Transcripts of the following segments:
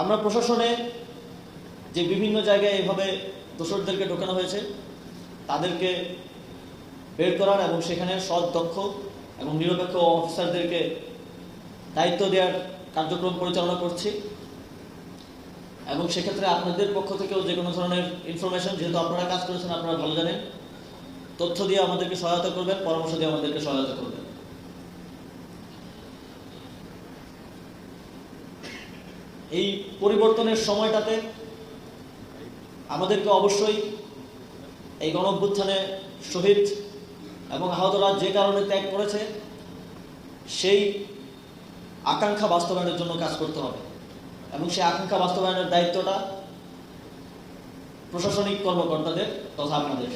আমরা প্রশাসনে যে বিভিন্ন জায়গায় এভাবে দোসরদেরকে ঢোকানো হয়েছে, তাদেরকে বের করার এবং সেখানে সৎ দক্ষ এবং নিরপেক্ষ অফিসারদেরকে দায়িত্ব দেওয়ার কার্যক্রম পরিচালনা করছি। এবং সেক্ষেত্রে আপনাদের পক্ষ থেকেও যে কোনো ধরনের ইনফরমেশন যেহেতু আপনারা কাজ করেছেন, আপনারা ভালো জানেন, তথ্য দিয়ে আমাদেরকে সহায়তা করবেন, পরামর্শ দিয়ে আমাদেরকে সহায়তা করবেন। এই পরিবর্তনের সময়টাতে আমাদেরকে অবশ্যই এই গণভ্যুত্থানে শহীদ এবং আহতরা যে কারণে ত্যাগ করেছে, সেই আকাঙ্ক্ষা বাস্তবায়নের জন্য কাজ করতে হবে। এবং সেই আকাঙ্ক্ষা বাস্তবায়নের দায়িত্বটা প্রশাসনিক কর্মকর্তাদের তথা আপনাদের।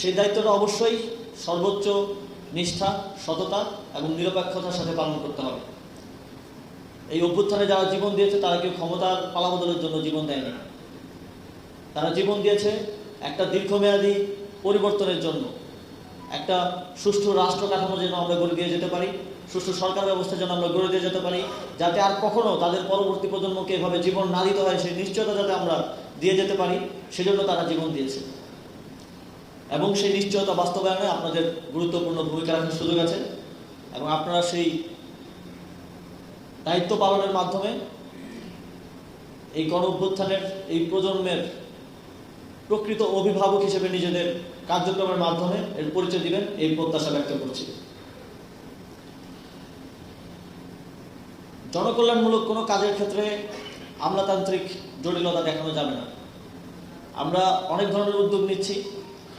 সেই দায়িত্বটা অবশ্যই সর্বোচ্চ নিষ্ঠা, সততা এবং নিরপেক্ষতার সাথে পালন করতে হবে। এই অভ্যুত্থানে যারা জীবন দিয়েছে, তারা কেউ ক্ষমতার পালাবদলের জন্য জীবন দেয়নি। তারা জীবন দিয়েছে একটা দীর্ঘমেয়াদী পরিবর্তনের জন্য। একটা সুষ্ঠু রাষ্ট্র কাঠামো যেন আমরা গড়ে দিয়ে যেতে পারি, সুষ্ঠু সরকার ব্যবস্থা যেন আমরা গড়ে দিয়ে যেতে পারি, যাতে আর কখনো তাদের পরবর্তী প্রজন্মকে এভাবে জীবন না দিতে হয়, সেই নিশ্চয়তা যাতে আমরা দিয়ে যেতে পারি, সেজন্য তারা জীবন দিয়েছে। এবং সেই নিশ্চয়তা বাস্তবায়নে আপনাদের গুরুত্বপূর্ণ ভূমিকা রাখার সুযোগ আছে। এবং আপনারা সেই দায়িত্ব পালনের মাধ্যমে এই গণ অভ্যুত্থানের এই প্রজন্মের প্রকৃত অভিভাবক হিসেবে নিজেদের কার্যক্রমের মাধ্যমে এর পরিচয় দিবেন, এই প্রত্যাশা ব্যক্ত করছি। জনকল্যাণমূলক কোনো কাজের ক্ষেত্রে আমলাতান্ত্রিক জটিলতা দেখানো যাবে না। আমরা অনেক ধরনের উদ্যোগ নিচ্ছি,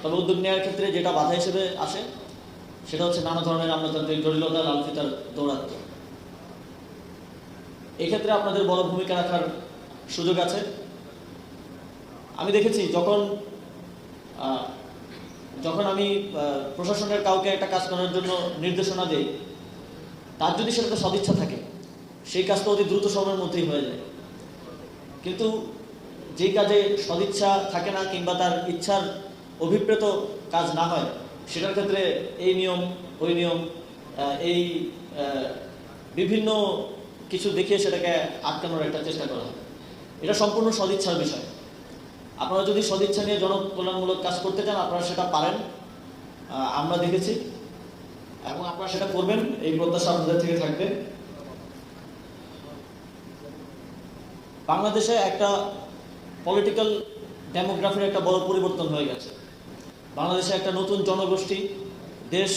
তবে উদ্যোগ নেওয়ার ক্ষেত্রে যেটা বাধা হিসেবে আসে, সেটা হচ্ছে নানা ধরনের আমলাতান্ত্রিক জটিলতা লালফিতার দৌরাত্ম এক্ষেত্রে আপনাদের বড় ভূমিকা রাখার সুযোগ আছে। আমি দেখেছি যখন যখন আমি প্রশাসনের কাউকে একটা কাজ করার জন্য নির্দেশনা দেই, তার যদি সেটাতে সদিচ্ছা থাকে, সেই কাজটা অতি দ্রুত সময়ের মধ্যেই হয়ে যায়। কিন্তু যেই কাজে সদিচ্ছা থাকে না কিংবা তার ইচ্ছার অভিপ্রেত কাজ না হয়, সেটার ক্ষেত্রে এই নিয়ম, ওই নিয়ম এই বিভিন্ন কিছু দেখিয়ে সেটাকে আটকানোর একটা চেষ্টা করা হয়। এটা সম্পূর্ণ সদিচ্ছার বিষয়। আপনারা যদি সদিচ্ছা নিয়ে জনকল্যাণমূলক কাজ করতে চান, আপনারা সেটা পারেন। আমরা দেখেছি। এবং আপনারা সেটা করবেন, এই প্রত্যাশা আপনাদের থেকে থাকবে। বাংলাদেশে একটা পলিটিক্যাল ডেমোগ্রাফির একটা বড় পরিবর্তন হয়ে গেছে। বাংলাদেশে একটা নতুন জনগোষ্ঠী দেশ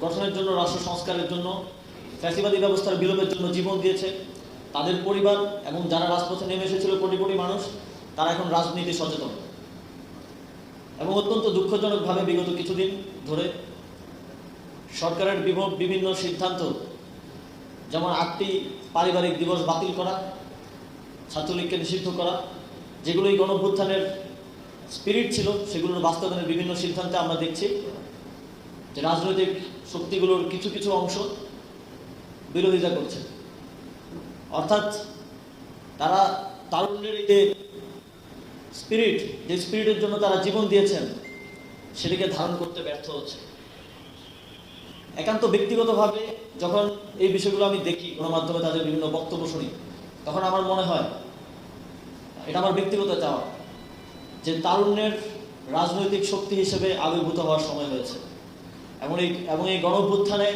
গঠনের জন্য, রাষ্ট্র সংস্কারের জন্য ফ্যাসিবাদী ব্যবস্থার বিলোপের জন্য জীবন দিয়েছে। তাদের পরিবার এবং যারা রাজপথে নেমে এসেছিল কোটি কোটি মানুষ, তারা এখন রাজনীতি সচেতন। এবং অত্যন্ত দুঃখজনকভাবে বিগত কিছুদিন ধরে সরকারের বিভ- বিভিন্ন সিদ্ধান্ত, যেমন আটটি পারিবারিক দিবস বাতিল করা, ছাত্রলীগকে নিষিদ্ধ করা যেগুলো এই গণভ্যুত্থানের স্পিরিট ছিল, সেগুলোর বাস্তবায়নের বিভিন্ন সিদ্ধান্তে আমরা দেখছি যে রাজনৈতিক শক্তিগুলোর কিছু কিছু অংশ বিরোধিতা করছে। অর্থাৎ তারা তারুণ্যের যে স্পিরিট যে স্পিরিটের জন্য তারা জীবন দিয়েছেন, সেটিকে ধারণ করতে ব্যর্থ হচ্ছে। একান্ত ব্যক্তিগতভাবে যখন এই বিষয়গুলো আমি দেখি, গণমাধ্যমে তাদের বিভিন্ন বক্তব্য শুনি, তখন আমার মনে হয়, এটা আমার ব্যক্তিগত চাওয়া, যে তারুণ্যের রাজনৈতিক শক্তি হিসেবে আবির্ভূত হওয়ার সময় হয়েছে। এবং এই এবং এই গণভ্যুত্থানে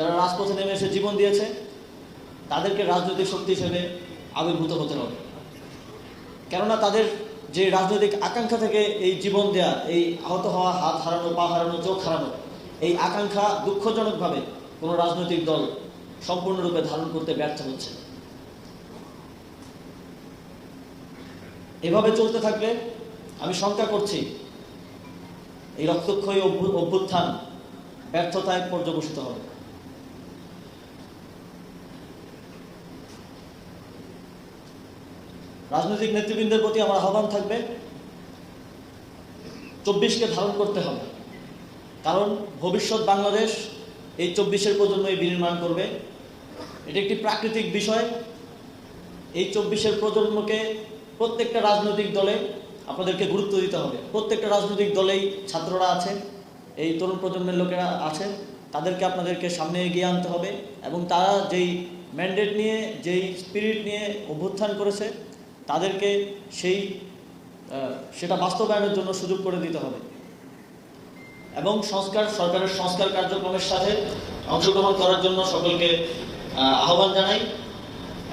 যারা রাজপথে নেমে এসে জীবন দিয়েছে, তাদেরকে রাজনৈতিক শক্তি হিসেবে আবির্ভূত হতে হবে। কেননা তাদের যে রাজনৈতিক আকাঙ্ক্ষা থেকে এই জীবন দেয়া, এই আহত হওয়া, হাত হারানো, পা হারানো, চোখ হারানো, এই আকাঙ্ক্ষা দুঃখজনকভাবে কোনো রাজনৈতিক দল সম্পূর্ণরূপে ধারণ করতে ব্যর্থ হচ্ছে। এভাবে চলতে থাকলে আমি শঙ্কা করছি, এই রক্তক্ষয়ী অভ্যু- অভ্যুত্থান ব্যর্থতায় পর্যবসিত হবে। রাজনৈতিক নেতৃবৃন্দের প্রতি আমার আহ্বান থাকবে, চব্বিশকে ধারণ করতে হবে। কারণ ভবিষ্যৎ বাংলাদেশ এই চব্বিশের প্রজন্মই বিনির্মাণ করবে। এটি একটি প্রাকৃতিক বিষয়। এই চব্বিশের প্রজন্মকে প্রত্যেকটা রাজনৈতিক দলে আপনাদেরকে গুরুত্ব দিতে হবে। প্রত্যেকটা রাজনৈতিক দলেই ছাত্ররা আছে, এই তরুণ প্রজন্মের লোকেরা আছে। তাদেরকে আপনাদেরকে সামনে এগিয়ে আনতে হবে এবং তারা যেই ম্যান্ডেট নিয়ে, যেই স্পিরিট নিয়ে অভ্যুত্থান করেছে তাদেরকে সেই সেটা বাস্তবায়নের জন্য সুযোগ করে দিতে হবে। এবং সংস্কার, সরকারের সংস্কার কার্যক্রমের সাথে অংশগ্রহণ করার জন্য সকলকে আহ্বান জানাই।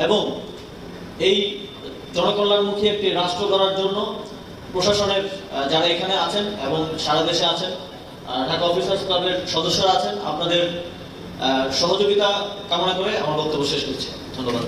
এবং এই জনকল্যাণমুখী একটি রাষ্ট্র করার জন্য প্রশাসনের যারা এখানে আছেন এবং সারা দেশে আছেন ঢাকা অফিসার্স ক্লাবের সদস্যরা আছেন, আপনাদের সহযোগিতা কামনা করে আমার বক্তব্য শেষ করছি। ধন্যবাদ।